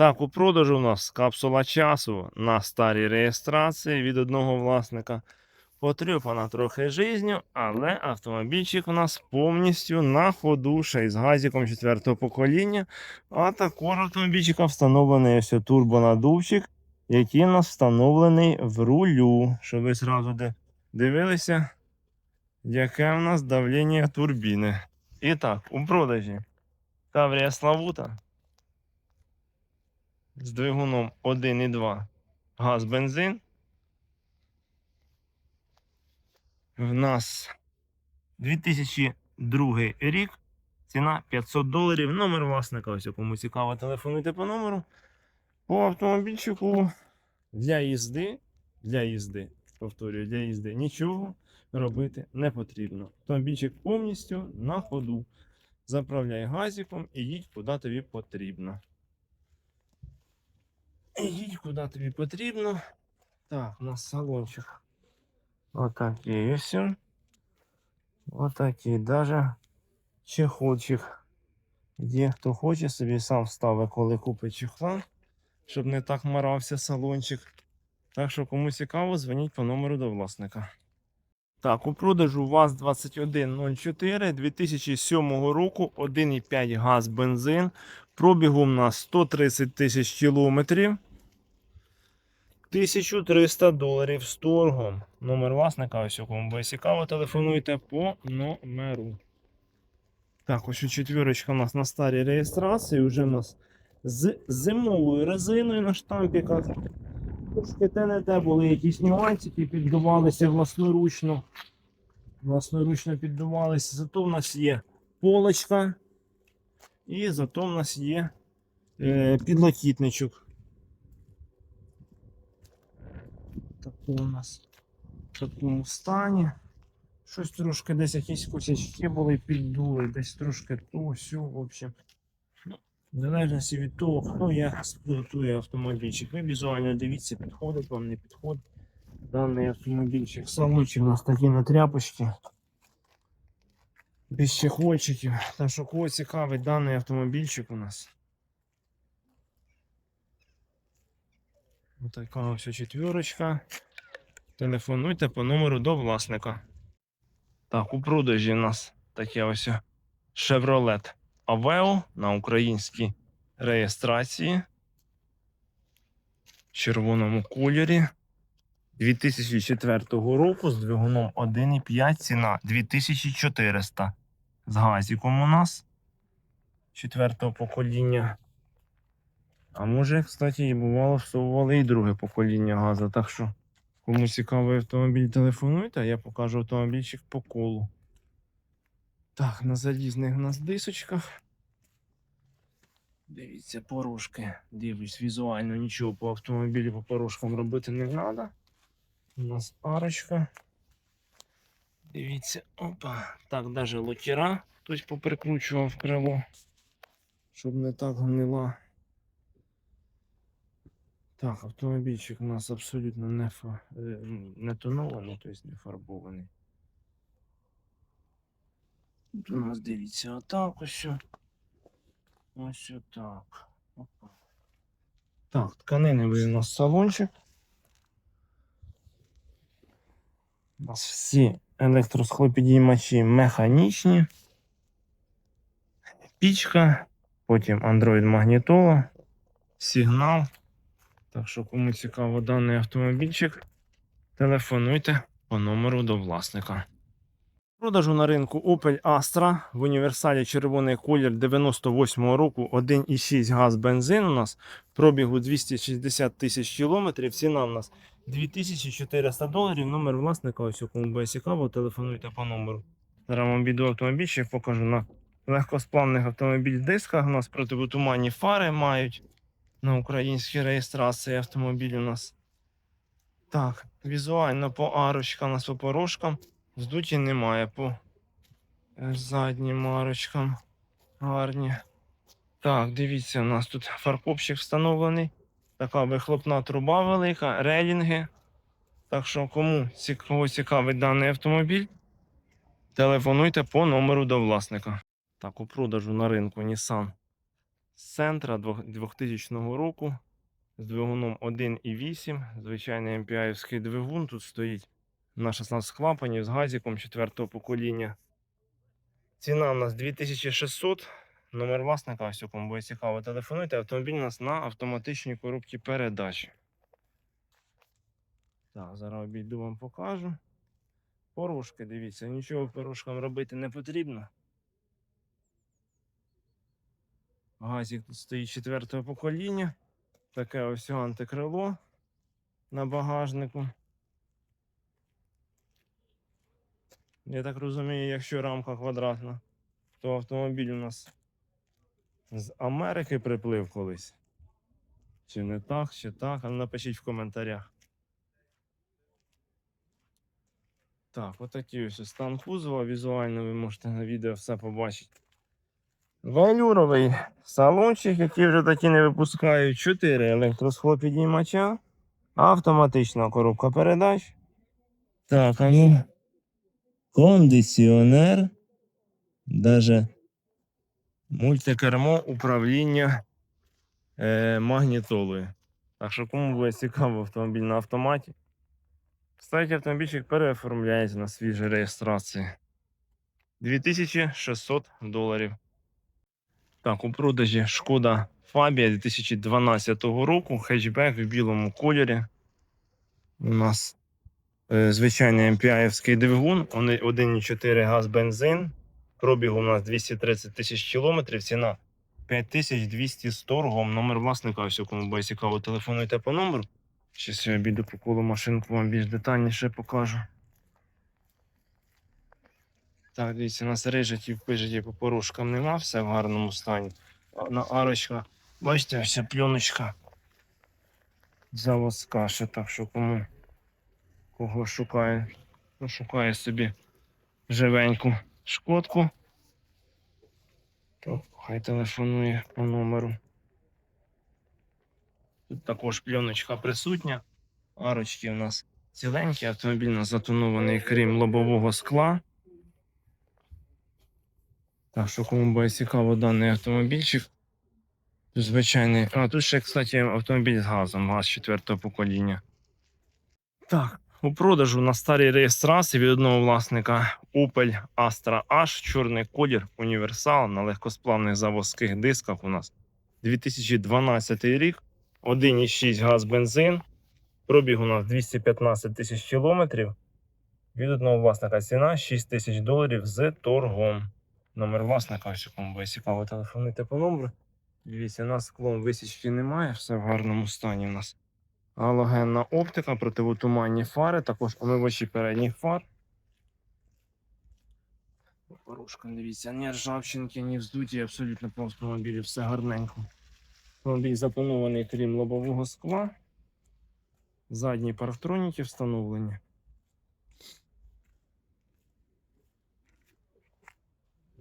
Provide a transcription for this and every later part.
Так, у продажу у нас капсула часу на старій реєстрації від одного власника. Потріпана трохи жизнью, але автомобільчик у нас повністю на ходу, ще й з газиком 4 покоління. А також автомобільчика встановлений ось турбонадувчик, який у нас встановлений в рулю. Щоб ви зразу дивилися, яке у нас давлення турбіни. І так, у продажі Таврія Славута з двигуном 1,2 газ бензин. В нас 2002 рік. Ціна 500 доларів. Номер власника. Ось кому цікаво, телефонуйте по номеру. По автомобільчику для їзди. Для їзди. Повторюю, для їзди нічого робити не потрібно. Автомобільчик повністю на ходу. Заправляй газиком і їдь куди тобі потрібно. Їдь куди тобі потрібно. Так, у нас салончик. Отакий ось. він. Отакий. Даже чехольчик. Є хто хоче, собі сам ставить, коли купить чехла, щоб не так марався салончик. Так що, кому цікаво, дзвоніть по номеру до власника. Так, у продажу ВАЗ-2104 2007 року 1,5 газ бензин. Пробігу у нас 130 тисяч кілометрів. 1300 доларів з торгом. Номер власника, ось у кому буде цікаво, телефонуйте по номеру. Так, ось четвірочка у нас на старій реєстрації. Вже у нас з зимовою резиною на штампіках. Трошки те не те були якісь нюансики, піддувалися власноручно. Власноручно піддувалися. Зато в нас є полочка. І зато в нас є е, підлокітничок. Таку у нас в такому стані. Щось трошки десь якісь косячки були піддули, десь трошки то, сьо, в общем. Ну, в залежності від того, хто як експлуатує автомобільчик. Ви візуально дивіться, підходить вам, не підходить даний автомобільчик. Салончик у нас такі на тряпочки. Без чехольчиків. Так що кого цікавить даний автомобільчик у нас. Отака ось четвірочка. Телефонуйте по номеру до власника. Так, у продажі у нас таке ось Chevrolet Aveo на українській реєстрації. В червоному кольорі. 2004 року з двигуном 1,5 ціна 2400 з газиком у нас. Четвертого покоління. А може, кстати, і бувало, всовували і друге покоління газу. Так що, кому цікавий автомобіль, телефонуйте, а я покажу автомобільчик по колу. Так, на залізних нас дисочках. Дивіться, порожки. Дивлюсь, візуально нічого по автомобілі по порожкам робити не треба. У нас арочка. Дивіться, опа. Так, навіть локера хтось поприкручував крило, щоб не так гнила. Так, автомобільчик у нас абсолютно не, фа... е, ну, не тонований, тобто не фарбований. Тут у нас дивіться отак ось. Ось отак. Опа. Так, тканиневий у нас салончик. У нас всі електросхлопідіймачі механічні. Пічка, потім Android магнітола, сигнал. Так що, кому цікаво даний автомобільчик, телефонуйте по номеру до власника. Продажу на ринку Opel Astra в універсалі червоний колір 98 року 1,6 газ бензин у нас пробігу 260 тисяч кілометрів. Ціна у нас 2400 доларів. Номер власника, ось кому буде цікаво, телефонуйте по номеру. Зараз вам відео автомобільчик покажу на легкосплавних автомобіль дисках. У нас противотуманні фари мають на українській реєстрації автомобіль у нас. Так, візуально по арочкам, у нас по порожкам. Вздуті немає по е, заднім арочкам. Гарні. Так, дивіться, у нас тут фаркопчик встановлений. Така вихлопна труба велика, релінги. Так що, кому цікавий даний автомобіль, телефонуйте по номеру до власника. Так, у продажу на ринку Nissan центра 2000 року з двигуном 1,8. Звичайний MPI-овський двигун. Тут стоїть на 16 клапанів з газиком 4 покоління. Ціна у нас 2600. Номер власника, ось кому буде цікаво, телефонуйте. Автомобіль у нас на автоматичній коробці передач. Так, зараз обійду вам покажу. Порушки, дивіться, нічого порушкам робити не потрібно. Газик тут стоїть четвертого покоління. Таке ось антикрило на багажнику. Я так розумію, якщо рамка квадратна, то автомобіль у нас з Америки приплив колись. Чи не так, чи так, а ну напишіть в коментарях. Так, отакий ось стан кузова. Візуально ви можете на відео все побачити. Велюровий салончик, який вже такі не випускають. 4 електросхлопідіймача, автоматична коробка передач. Так, а ну. Кондиціонер. Даже мультикермо управління е, магнітолою. Так що кому буде цікаво автомобіль на автоматі. Кстати, автомобільчик переоформляється на свіжій реєстрації. 2600 доларів. Так, у продажі шкода Фабія 2012 року. Хетчбек в білому кольорі. У нас е, звичайний MPI-овський двигун, 1,4 газ бензин. Пробіг у нас 230 тисяч кілометрів, ціна 5200 з торгом. Номер власника, ось кому буде цікаво, телефонуйте по номеру. Щас я обійду по колу машинку, вам більш детальніше покажу. Так, дивіться, у нас рижаті, пижаті по порушкам нема, все в гарному стані. На арочка, бачите, вся пленочка заводська ще так, що кому кого шукає, хто шукає собі живеньку шкодку, то хай телефонує по номеру. Тут також пленочка присутня. Арочки у нас ціленькі, автомобіль затонований, крім лобового скла. Так що кому буде цікаво даний автомобільчик. Тут звичайний. А, тут ще, кстати, автомобіль з газом, газ четвертого покоління. Так, у продажу на старій реєстрації від одного власника Opel Astra H, чорний колір, універсал на легкосплавних заводських дисках у нас 2012 рік. 1,6 газ бензин. Пробіг у нас 215 тисяч кілометрів. Від одного власника ціна 6 тисяч доларів з торгом. Номер власника, ось кому буде цікаво, телефонуйте по номеру. Дивіться, у нас склон висічки немає, все в гарному стані у нас. Галогенна оптика, противотуманні фари, також омивачі передніх фар. Порушка, дивіться, ні ржавчинки, ні вздуті, абсолютно по автомобілі, все гарненько. Автомобіль запланований крім лобового скла. Задні парктроніки встановлені.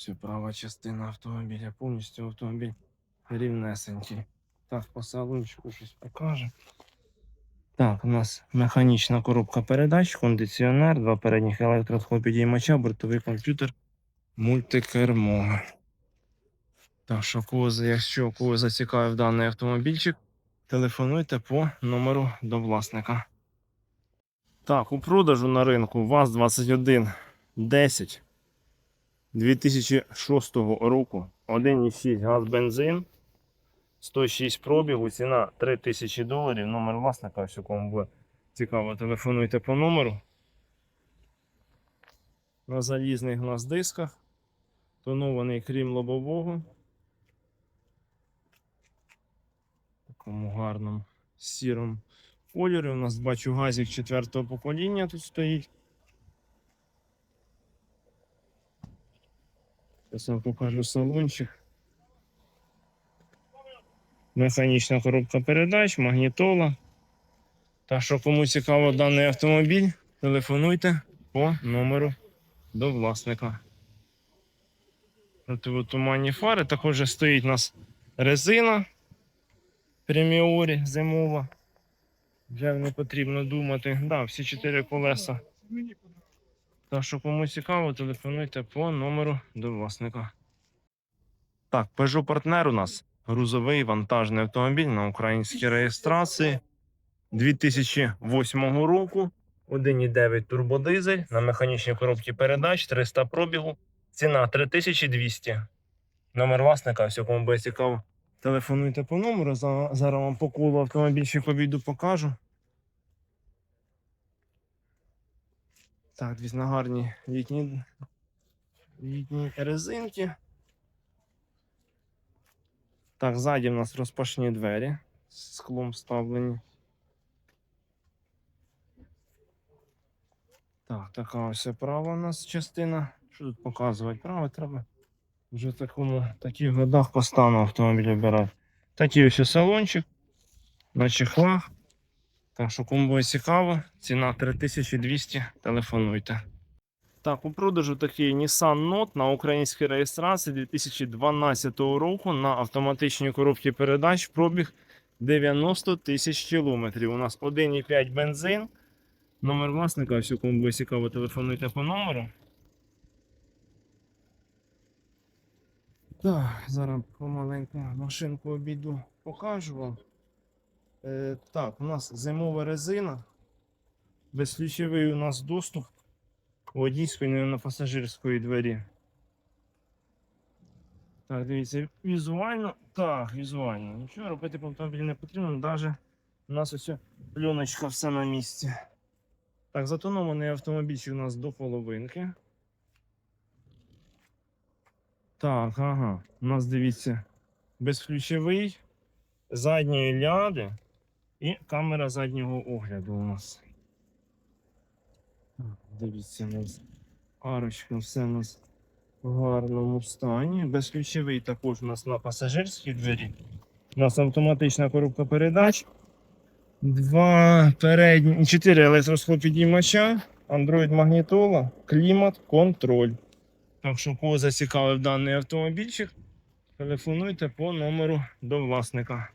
Все, права частина автомобіля, повністю автомобіль рівнесенький. Так, по салончику щось покаже. Так, у нас механічна коробка передач, кондиціонер, два передніх електросхлопідіймача, бортовий комп'ютер, мультикермо. Так що, кого, якщо кого зацікавив даний автомобільчик, телефонуйте по номеру до власника. Так, у продажу на ринку ВАЗ-21 10 2006 року 1,6 газ бензин, 106 пробігу, ціна 3000 доларів. Номер власника, якщо кому буде цікаво, телефонуйте по номеру. На залізних нас дисках, тонований крім лобового. такому гарному сірому кольорі. У нас бачу газик четвертого покоління тут стоїть. Зараз вам покажу салончик. Механічна коробка передач, магнітола. Так що кому цікаво даний автомобіль, телефонуйте по номеру до власника. Противотуманні фари. Також стоїть у нас резина преміорі зимова. Вже не потрібно думати. Да, всі чотири колеса. Так що кому цікаво, телефонуйте по номеру до власника. Так, Peugeot партнер у нас грузовий вантажний автомобіль на українській реєстрації 2008 року. 1,9 турбодизель на механічній коробці передач 300 пробігу. Ціна 3200. Номер власника, ось кому буде цікаво. Телефонуйте по номеру. Зараз вам по колу автомобільчик обійду покажу. Так, дивіться, гарні літні, літні резинки. Так, ззаді в нас розпашні двері з склом вставлені. Так, така ось права у нас частина. Що тут показувати? Право треба вже в такому, таких годах по автомобіль обирати. Такий ось салончик на чехлах. Так що кому цікаво, ціна 3200, телефонуйте. Так, у продажу такий Nissan Note на українській реєстрації 2012 року на автоматичній коробці передач пробіг 90 тисяч кілометрів. У нас 1,5 бензин. Номер власника, все, кому буде цікаво, телефонуйте по номеру. Так, зараз помаленьку машинку обійду, покажу вам. Е, так, у нас зимова резина. Безключовий у нас доступ водійської на пасажирської двері. Так, дивіться, візуально. Так, візуально. Нічого робити по автомобілі не потрібно, навіть у нас ось пленочка все на місці. Так, затонований автомобільчик у нас до половинки. Так, ага. У нас дивіться, безключовий, задньої ляди і камера заднього огляду у нас. Дивіться, у нас арочка, все у нас в гарному стані. Безключовий також у нас на пасажирській двері. У нас автоматична коробка передач. Два передні, чотири електросхлопідіймача, Android магнітола, клімат, контроль. Так що, кого зацікавив даний автомобільчик, телефонуйте по номеру до власника.